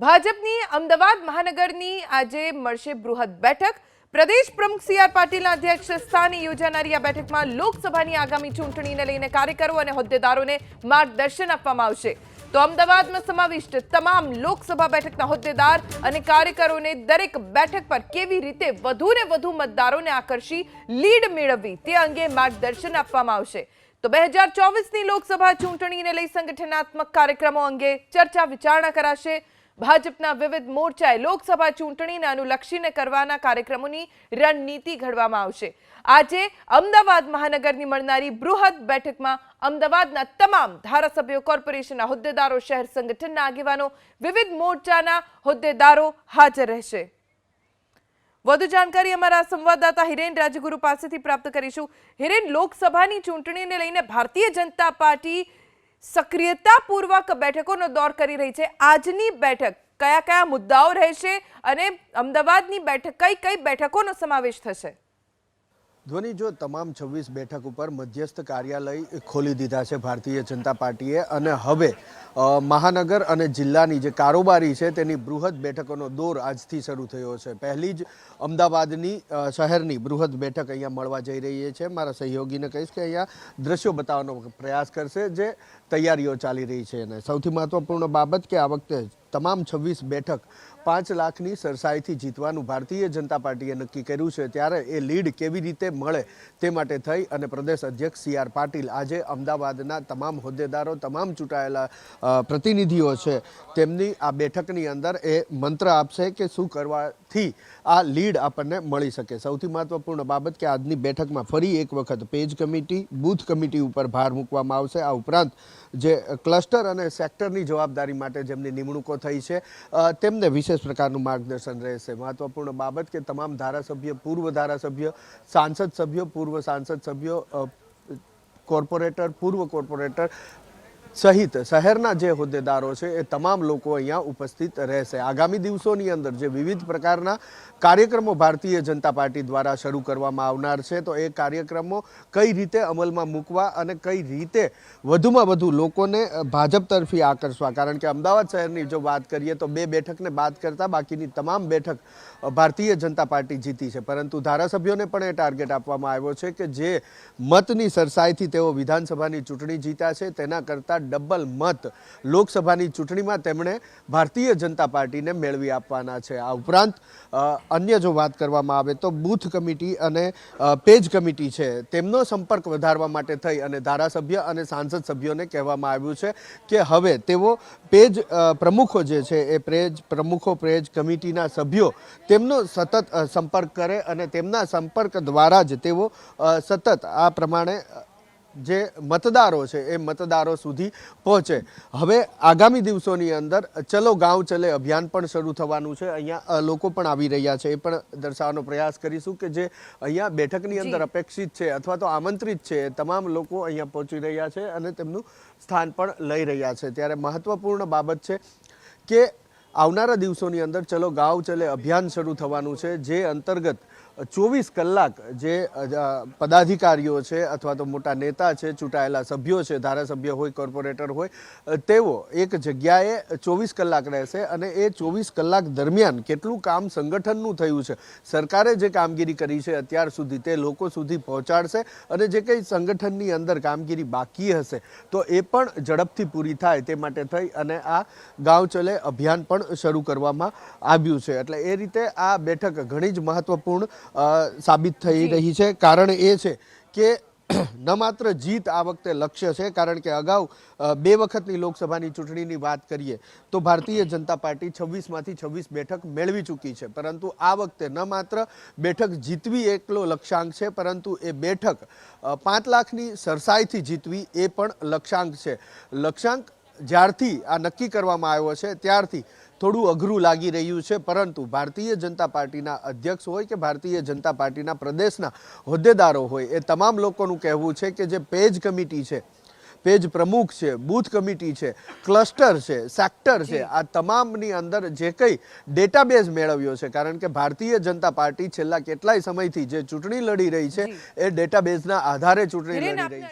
ભાજપની અમદાવાદ મહાનગરની આજે મળશે બૃહદ બેઠક. પ્રદેશ પ્રમુખ સી આર પાટીલના અધ્યક્ષ સ્થાને યોજાનારી આ બેઠકમાં લોકસભાની આગામી ચૂંટણીને લઈને કાર્યકરો અને હોદ્દેદારોને માર્ગદર્શન આપવામાં આવશે. તો અમદાવાદમાં સમાવિષ્ટ તમામ લોકસભા બેઠકના હોદ્દેદાર અને કાર્યકરોને દરેક બેઠક પર કેવી રીતે વધુને વધુ મતદારોને આકર્ષી લીડ મેળવવી તે અંગે માર્ગદર્શન આપવામાં આવશે. તો બે હજાર ચોવીસની લોકસભા ચૂંટણીને લઈ સંગઠનાત્મક કાર્યક્રમો અંગે ચર્ચા વિચારણા કરાશે. ભાજપના વિવિધ મોરચાએ લોકસભા ચૂંટણીને અનુલક્ષીને કરવાના કાર્યક્રમોની રણનીતિ ઘડવામાં આવશે. આજે અમદાવાદ મહાનગરની મળનારી બૃહદ બેઠકમાં અમદાવાદના તમામ ધારાસભ્યો, કોર્પોરેશનના હોદ્દેદારો, શહેર સંગઠનના આગેવાનો, વિવિધ મોરચાના હોદ્દેદારો હાજર રહેશે. વધુ જાણકારી અમારા સંવાદદાતા હિરેન રાજગુરુ પાસેથી પ્રાપ્ત કરીશું. હિરેન, લોકસભાની ચૂંટણીને લઈને ભારતીય જનતા પાર્ટી સક્રિયતાપૂર્વક બેઠકોનો દોર કરી રહી છે. આજની બેઠક કયા કયા મુદ્દાઓ રહેશે અને અમદાવાદની બેઠક કઈ કઈ બેઠકોનો સમાવેશ થશે? ધ્વની, જો તમામ છવ્વીસ બેઠક ઉપર મધ્યસ્થ કાર્યાલય ખોલી દીધા છે ભારતીય જનતા પાર્ટીએ. અને હવે મહાનગર અને જિલ્લાની જે કારોબારી છે તેની બૃહદ બેઠકોનો દોર આજથી શરૂ થયો છે. પહેલી જ અમદાવાદની શહેરની બૃહદ બેઠક અહીંયા મળવા જઈ રહી છે. મારા સહયોગીને કહીશ કે અહીંયા દ્રશ્યો બતાવવાનો પ્રયાસ કરશે જે તૈયારીઓ ચાલી રહી છે અને સૌથી મહત્વપૂર્ણ બાબત કે આ વખતે તમામ છવ્વીસ બેઠક પાંચ લાખની સરસાઈથી જીતવાનું ભારતીય જનતા પાર્ટીએ નક્કી કર્યું છે. ત્યારે એ લીડ કેવી રીતે મળે તે માટે થઈ અને પ્રદેશ અધ્યક્ષ સી આર પાટીલ આજે અમદાવાદના તમામ હોદ્દેદારો, તમામ ચૂંટાયેલા પ્રતિનિધિઓ છે તેમની આ બેઠકની અંદર એ મંત્ર આપશે કે શું કરવાથી આ લીડ આપણને મળી શકે. સૌથી મહત્વપૂર્ણ બાબત કે આજની બેઠકમાં ફરી એક વખત પેજ કમિટી, બૂથ કમિટી ઉપર ભાર મૂકવામાં આવશે. આ ઉપરાંત જે ક્લસ્ટર અને સેક્ટરની જવાબદારી માટે જેમની નિમણૂકો થઈ છે. તેમને વિશેષ પ્રકારનું માર્ગદર્શન રહેશે. મહત્વપૂર્ણ બાબત કે તમામ ધારાસભ્ય, પૂર્વ ધારાસભ્ય, સાંસદ સભ્યો, પૂર્વ સાંસદ સભ્યો કોર્પોરેટર, પૂર્વ કોર્પોરેટર સહિત શહેરના જે હોદ્દેદારો છે એ તમામ લોકો અહીંયા ઉપસ્થિત રહેશે. આગામી દિવસોની અંદર જે વિવિધ પ્રકારના કાર્યક્રમો ભારતીય જનતા પાર્ટી દ્વારા શરૂ કરવામાં આવનાર છે, તો એ કાર્યક્રમો કઈ રીતે અમલમાં મૂકવા અને કઈ રીતે વધુમાં વધુ લોકોને ભાજપ તરફી આકર્ષવા? કારણ કે અમદાવાદ શહેરની જો વાત કરીએ તો બે બેઠકને બાદ કરતાં બાકીની તમામ બેઠક ભારતીય જનતા પાર્ટી જીતી છે. પરંતુ ધારાસભ્યોને પણ એ ટાર્ગેટ આપવામાં આવ્યો છે કે જે મતની સરસાઈથી તેઓ વિધાનસભાની ચૂંટણી જીત્યા છે, તેના કરતાં ડબલ મત. લોકસભાની ચૂંટણીમાં તેમણે ભારતીય જનતા પાર્ટીને મેળવી આપવાના છે. આ ઉપરાંત અન્ય જો વાત કરવામાં આવે તો બૂથ કમિટી અને પેજ કમિટી છે. તેમનો સંપર્ક વધારવા માટે થઈ અને ધારાસભ્ય અને સાંસદ સભ્યોને કહેવામાં આવ્યું છે કે હવે તેઓ પેજ પ્રમુખો જે છે એ પેજ પ્રમુખો પેજ કમિટીના સભ્યો તેમનો સતત સંપર્ક કરે અને તેમના સંપર્ક દ્વારા જ તેઓ સતત આ પ્રમાણે જે મતદારો છે એ મતદારો સુધી પહોંચે. હવે આગામી દિવસોની અંદર ચલો ગાંવ ચલે અભિયાન પણ શરૂ થવાનું છે. અહીંયા લોકો પણ આવી રહ્યા છે. એ પણ દર્શાવવાનો પ્રયાસ કરીશું કે જે અહીંયા બેઠકની અંદર અપેક્ષિત છે અથવા તો આમંત્રિત છે એ તમામ લોકો અહીંયા પહોંચી રહ્યા છે અને તેમનું સ્થાન પણ લઈ રહ્યા છે. ત્યારે મહત્વપૂર્ણ બાબત છે કે આવનારા દિવસોની અંદર ચલો ગાંવ ચલે અભિયાન શરૂ થવાનું છે જે અંતર્ગત ચોવીસ કલાક જે પદાધિકારીઓ છે અથવા તો મોટા નેતા છે, ચૂંટાયેલા સભ્યો છે, ધારાસભ્ય હોય, કોર્પોરેટર હોય તેઓ એક જગ્યાએ ચોવીસ કલાક રહેશે અને એ ચોવીસ કલાક દરમિયાન કેટલું કામ સંગઠનનું થયું છે. સરકારે જે કામગીરી કરી છે અત્યાર સુધી તે લોકો સુધી પહોંચાડશે અને જે કંઈ સંગઠનની અંદર કામગીરી બાકી હશે તો એ પણ ઝડપથી પૂરી થાય તે માટે થઈ અને આ ગાંવ ચલે અભિયાન પણ શરૂ કરવામાં આવ્યું છે. એટલે એ રીતે આ બેઠક ઘણી જ મહત્વપૂર્ણ સાબિત થઈ રહી છે. કારણ એ છે કે ન માત્ર જીત આ વખતે લક્ષ્ય છે કારણ કે અગાઉ બે વખતની લોકસભાની ચૂંટણીની વાત કરીએ તો ભારતીય જનતા પાર્ટી છવ્વીસમાંથી છવ્વીસ બેઠક મેળવી ચૂકી છે. પરંતુ આ વખતે ન માત્ર બેઠક જીતવી એકલો લક્ષ્યાંક છે પરંતુ એ બેઠક પાંચ લાખની સરસાઈથી જીતવી એ પણ લક્ષ્યાંક છે. લક્ષ્યાંક જ્યારથી આ નક્કી કરવામાં આવ્યો છે ત્યારથી થોડું અઘરું લાગી રહ્યું છે પરંતુ ભારતીય જનતા પાર્ટીના અધ્યક્ષ હોય કે ભારતીય જનતા પાર્ટીના પ્રદેશના હોદ્દેદારો હોય એ તમામ લોકોનું કહેવું છે કે જે પેજ કમિટી છે પેજ પ્રમુખ છે બૂથ કમિટી છે ક્લસ્ટર છે સેક્ટર છે આ તમામની અંદર જે કંઈ ડેટાબેઝ મેળવ્યો છે કારણ કે ભારતીય જનતા પાર્ટી છેલ્લા કેટલાય સમયથી જે ચૂંટણી લડી રહી છે એ ડેટાબેઝના આધારે ચૂંટણી લડી રહી છે.